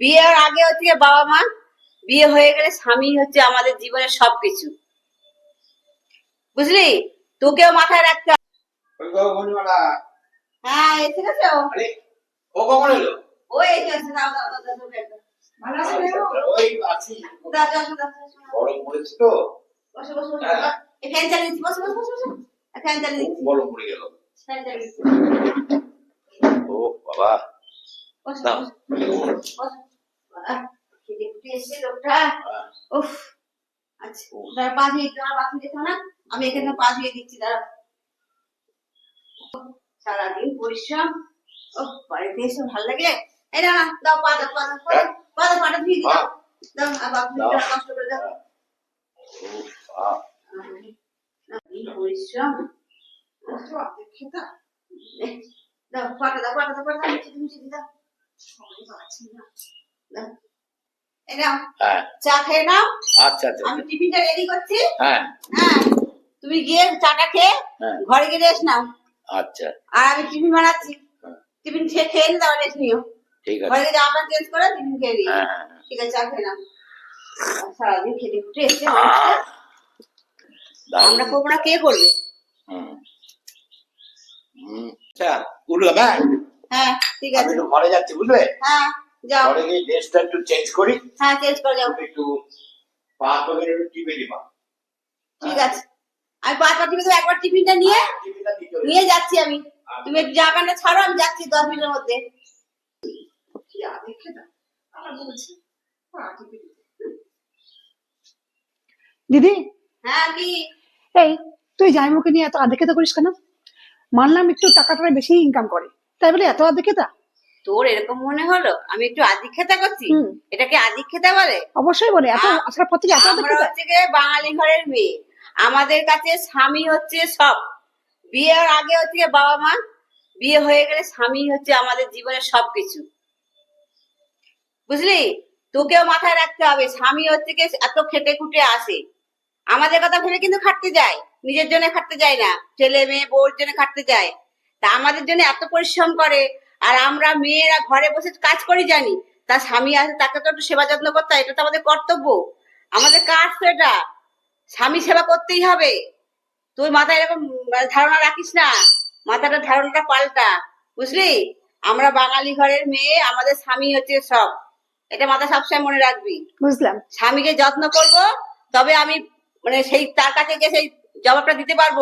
বিয়ের আগে হচ্ছে বাবা মা বিয়ে হয়ে গেলে স্বামী হচ্ছে আমাদের জীবনের সবকিছু। বুঝলি? তোকেও মাথায় রাখতে হ্যাঁ এসে গেছো ও। কখন এলো? এই আছো আছি। ও বাবা। লোকটা। উফ আচ্ছা দাঁড়া পা ধুয়ে তোমার বাথরুম যেতে না। আমি এখানে পা ধুয়ে দিচ্ছি দাঁড়া। সারাদিন পরিশ্রম। ও বাড়িতে এসে ভালো লাগে। এই না দাও পা দাও পা দাও পা দাও, পাটা ধুয়ে দিও হ্যাঁ। দাও আর বাথরুম দাও। কষ্ট করে দাও। পরিশ্রম। দাও পাটা দাও পাটা দাও পাটা দাও মুছে দিও, দাও সবাই পাচ্ছি না। দাও হ্যাঁ চা খেয়ে নাও। আচ্ছা আচ্ছা আমি টিফিনটা রেডি করছি। হ্যাঁ। হ্যাঁ। তুমি গিয়ে চাটা খেয়ে হ্যাঁ। ঘরে গিয়ে রেস্ট নাও। আচ্ছা। আর আমি টিফিন বানাচ্ছি। হ্যাঁ। টিফিন খেয়ে খেয়ে নিয়ে তারপর রেস্ট নিও। ঠিক আছে। ঘরে জামা চেঞ্জ করে টিফিন খেয়ে নিও। হ্যাঁ হ্যাঁ, হ্যাঁ। ঠিক আছে চা খেয়ে নাও। সারাদিন খেটে খুটে এসে মানুষটা আমরা করব না কে করবে? আচ্ছা হ্যাঁ? হ্যাঁ ঠিক আছে। ঘরে যাচ্ছি বুঝলে? হ্যাঁ। যাও। ঘরে গিয়ে ড্রেসটা একটু চেঞ্জ করি। হ্যাঁ চেঞ্জ করে যাও। একটু পা তোকে একটু টিপে দিবা ঠিক আছে। আমি পাঁচটা টিফিন দেবো একবার টিফিনটা নিয়ে চলে নিয়ে যাচ্ছি আমি। তুমি একটু জামা প্যান্টটা ছাড়ো আমি যাচ্ছি দশ মিনিটের মধ্যে। পা টিপে। দিদি? হ্যাঁ কি? এই তুই জামাইবাবুকে নিয়ে এত আধে খেতে করিস কেন? মানলাম একটু টাকাটা বেশি ইনকাম করে। তাই বলে এত আধে খেতা তোর এরকম মনে হলো? আমি একটু আদিক্ষেতা করছি। এটাকে আদিক্ষেতা বলে? অবশ্যই বলে। আমরা হচ্ছে বাঙালি ঘরের মেয়ে। আমাদের কাছে স্বামী হচ্ছে সব। বিয়ের আগে হচ্ছে বাবা মা বিয়ে হয়ে গেলে স্বামী হচ্ছে আমাদের জীবনের সবকিছু। বুঝলি? তোকেও মাথায় রাখতে হবে স্বামী হচ্ছে এত খেটে খুটে আসে। আমাদের কথা ভেবে কিন্তু খাটতে যায়। নিজের জন্য খাটতে যায় না। ছেলে মেয়ে বউর জন্য খাটতে যায়। তা আমাদের জন্য এত পরিশ্রম করে। আর আমরা মেয়েরা ঘরে বসে কাজ করি জানি। তার স্বামী আছে তাকে তো একটু সেবা যত্ন করতে হয় এটা তো আমাদের কর্তব্য। আমাদের কাজ তো এটা। স্বামী সেবা করতেই হবে। তুই মাথায় এরকম মানে ধারণা রাখিস না। মাথাটা ধারণাটা পাল্টা বুঝলি? আমরা বাঙালি ঘরের মেয়ে আমাদের স্বামী হচ্ছে সব। এটা মাথা সবসময় মনে রাখবি। বুঝলাম। স্বামীকে যত্ন করব তবে আমি মানে সেই তার কাছে গিয়ে সেই জবাবটা দিতে পারব।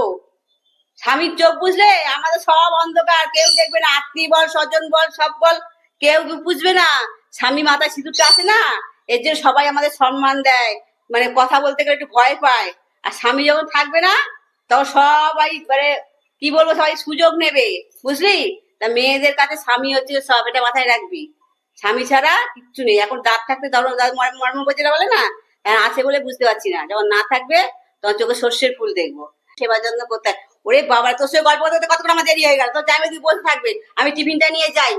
স্বামীর চোখ বুঝলে আমাদের সব অন্ধকার, কেউ দেখবে না, আত্মীয় বল, স্বজন বল, সব বল, কেউ বুঝবে না। স্বামী মাথায় সিঁদুরটা আছে না? এর জন্য সবাই আমাদের সম্মান দেয় মানে কথা বলতে গেলে একটু ভয় পায়। আর স্বামী যখন থাকবে না, তখন সবাই মানে কি বলব, সবাই সুযোগ নেবে, বুঝলি? তা মেয়েদের কাছে স্বামী হচ্ছে সব, এটা মাথায় রাখবি। স্বামী ছাড়া কিচ্ছু নেই। এখন দাঁত থাকতে মর্ম- বোঝেরা বলে না? আছে বলে বুঝতে পারছি না। যখন না থাকবে, তখন চোখে সর্ষের ফুল দেখব। সেবা যত্ন করতে। ওরে বাবা, তোর সঙ্গে গল্প করতে কতক্ষণ আমার দেরি হয়ে গেল? তোর যাবে তুই বসে থাকবে? আমি টিফিনটা নিয়ে যাই।